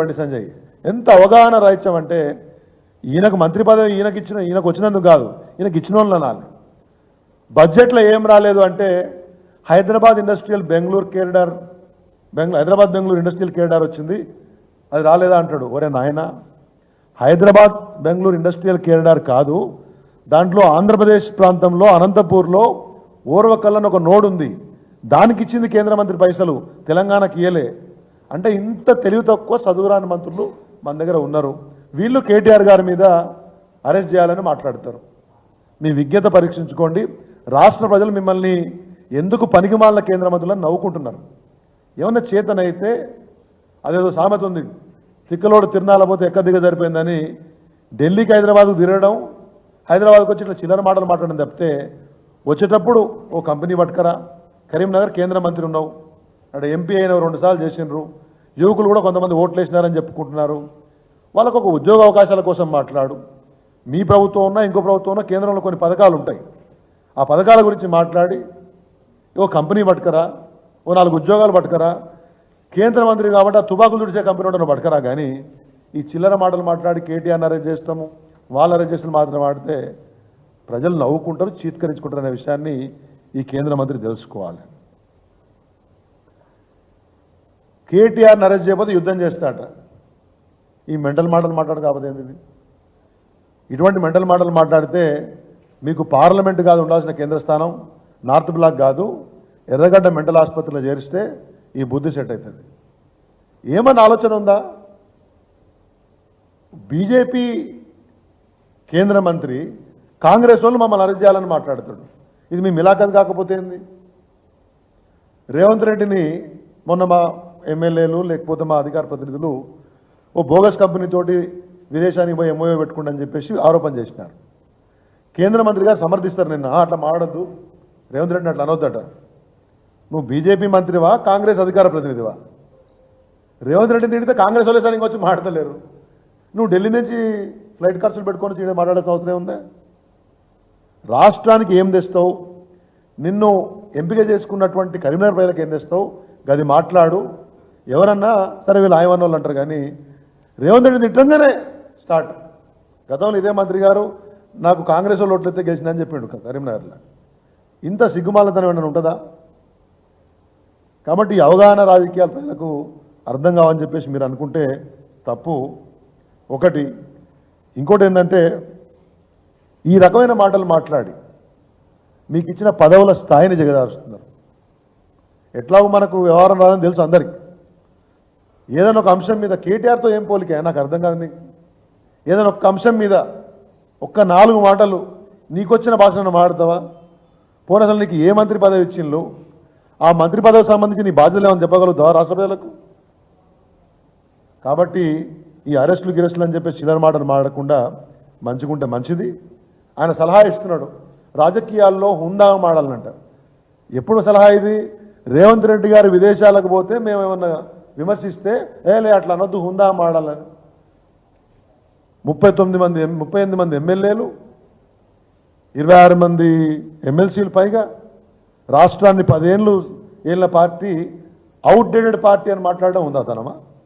బండి సంజయ్. ఎంత అవగాహన రాహిత్యం అంటే ఈయనకు మంత్రి పదవి ఈయనకి ఇచ్చిన ఈయనకు వచ్చినందుకు కాదు ఈయనకి ఇచ్చిన వాళ్ళు అనాలి. బడ్జెట్లో ఏం రాలేదు అంటే Hyderabad industrial Bengaluru corridor Bengaluru Hyderabad Bengaluru industrial corridor వచ్చింది అది రాలేదా అంటాడు? ఒరే నాయన హైదరాబాద్ బెంగళూరు ఇండస్ట్రియల్ కేరిడార్ కాదు దాంట్లో ఆంధ్రప్రదేశ్ ప్రాంతంలో అనంతపూర్లో ఓర్వకల్లని ఒక నోడు ఉంది దానికి ఇచ్చింది కేంద్ర మంత్రి పైసలు తెలంగాణకి ఇయ్యలే. అంటే ఇంత తెలివి తక్కువ చదువురాని మంత్రులు మన దగ్గర ఉన్నారు. వీళ్ళు కేటీఆర్ గారి మీద అరెస్ట్ చేయాలని మాట్లాడతారు. మీ విజ్ఞత పరీక్షించుకోండి. రాష్ట్ర ప్రజలు మిమ్మల్ని ఎందుకు పనికిమాలిన కేంద్ర మంత్రులను నవ్వుకుంటున్నారు? ఏమన్నా చేతనైతే అదేదో సామెత ఉంది. తిక్కలోడు తిరణాల పోతే ఎక్క దిగ సరిపోయిందని ఢిల్లీకి హైదరాబాద్కు తిరగడం హైదరాబాద్కి వచ్చి ఇట్లా చిల్లర మాటలు మాట్లాడడం తప్పితే వచ్చేటప్పుడు ఓ కంపెనీ పట్టుకరా. కరీంనగర్ కేంద్ర మంత్రి ఉన్నావు. అంటే ఎంపీ అయిన రెండుసార్లు చేసినారు యువకులు కూడా కొంతమంది ఓట్లు వేసినారని చెప్పుకుంటున్నారు. వాళ్ళకు ఒక ఉద్యోగ అవకాశాల కోసం మాట్లాడు. మీ ప్రభుత్వం ఉన్నా ఇంకో ప్రభుత్వం ఉన్నా కేంద్రంలో కొన్ని పథకాలు ఉంటాయి ఆ పథకాల గురించి మాట్లాడి ఓ కంపెనీ పట్టుకరా ఓ నాలుగు ఉద్యోగాలు పట్టుకరా. కేంద్ర మంత్రి కాబట్టి ఆ తుపాకులు తుడిచే కంపెనీ ఉండను పట్టుకరా కానీ ఈ చిల్లర మాటలు మాట్లాడి కేటీఆర్ని అరెస్ట్ చేస్తాము వాళ్ళు అరెస్ట్ చేసిన మాత్రం ఆడితే ప్రజలు నవ్వుకుంటారు చీత్కరించుకుంటారు అనే విషయాన్ని ఈ కేంద్ర మంత్రి తెలుసుకోవాలి. కేటీఆర్ని అరెస్ట్ చేయకపోతే యుద్ధం చేస్తాట ఈ మెంటల్ మాటలు మాట్లాడు కాకపోతే ఏంది ఇది? ఇటువంటి మెంటల్ మాటలు మాట్లాడితే మీకు పార్లమెంట్ కాదు ఉండాల్సిన కేంద్ర స్థానం నార్త్ బ్లాక్ కాదు ఎర్రగడ్డ మెంటల్ ఆసుపత్రిలో చేరిస్తే ఈ బుద్ధి సెట్ అవుతుంది. ఏమన్నా ఆలోచన ఉందా? బీజేపీ కేంద్ర మంత్రి కాంగ్రెస్ వాళ్ళు మమ్మల్ని అరెస్ట్ చేయాలని మాట్లాడుతాడు. ఇది మీ మిలాఖత్ కాకపోతే ఏంది? రేవంత్ రెడ్డిని మొన్న మా ఎమ్మెల్యేలు లేకపోతే మా అధికార ప్రతినిధులు ఓ బోగస్ కంపెనీతోటి విదేశానికి పోయి ఎంఓఏ పెట్టుకుంటని చెప్పేసి ఆరోపణ చేసినారు. కేంద్ర మంత్రి గారు సమర్థిస్తారు నిన్న. అట్లా మాడద్దు రేవంత్ రెడ్డి అట్లా అనొద్దట. నువ్వు బీజేపీ మంత్రివా కాంగ్రెస్ అధికార ప్రతినిధివా? రేవంత్ రెడ్డిని తిడితే కాంగ్రెస్ వాళ్ళే సరే ఇంకొచ్చి మాట్లాడలేరు. నువ్వు ఢిల్లీ నుంచి ఫ్లైట్ ఖర్చులు పెట్టుకొని వచ్చి మాట్లాడాల్సిన అవసరం ఉందా? రాష్ట్రానికి ఏం తెస్తావు? నిన్ను ఎంపిక చేసుకున్నటువంటి కరీంనగర్ ప్రజలకు ఏం తెస్తావు? గది మాట్లాడు. ఎవరన్నా సరే వీళ్ళు ఆయవన్న వాళ్ళు అంటారు కానీ రేవంత్ రెడ్డి తిట్టంగానే స్టార్ట్. గతంలో ఇదే మంత్రి గారు నాకు కాంగ్రెస్ వాళ్ళు ఓట్లయితే గెలిచిన అని చెప్పిండు కరీంనగర్లో. ఇంత సిగ్గుమాలతనం ఏమైనా ఉంటుందా? కాబట్టి అవగాహన రాజకీయాల ప్రజలకు అర్థం కావని చెప్పేసి మీరు అనుకుంటే తప్పు. ఒకటి ఇంకోటి ఏంటంటే ఈ రకమైన మాటలు మాట్లాడి మీకు ఇచ్చిన పదవుల స్థాయిని జగదారుస్తున్నారు. ఎట్లాగో మనకు వ్యవహారం రాదని తెలుసు అందరికీ. ఏదైనా ఒక అంశం మీద కేటీఆర్తో ఏం పోలిక? నాకు అర్థం కాదు నీకు. ఏదైనా ఒక అంశం మీద ఒక్క నాలుగు మాటలు నీకొచ్చిన భాషను మాట్లాడతావా? పోనీ అసలు నీకు ఏ మంత్రి పదవి ఇచ్చిండ్రు ఆ మంత్రి పదవికి సంబంధించి నీ బాధ్యతలు ఏమని చెప్పగలుగుతావా రాష్ట్ర ప్రజలకు? కాబట్టి ఈ అరెస్టులు గిరెస్టులు అని చెప్పి చిల్లర మాటలు మాడకుండా మంచిగుంటే మంచిది. ఆయన సలహా ఇస్తున్నాడు. రాజకీయాల్లో హుందా మాడాలనంట ఎప్పుడు సలహా ఇది? రేవంత్ రెడ్డి గారు విదేశాలకు పోతే మేమేమన్నా విమర్శిస్తే ఏలే అట్లా అనొద్దు హుందా మాడాలని. ముప్పై తొమ్మిది మంది ఎం- ముప్పై ఎనిమిది మంది ఎమ్మెల్యేలు ఇరవై ఆరు మంది ఎమ్మెల్సీలు పైగా రాష్ట్రాన్ని పదేళ్ళు ఏళ్ళ పార్టీ అవుట్డేటెడ్ పార్టీ అని మాట్లాడడం ఉందా తనమా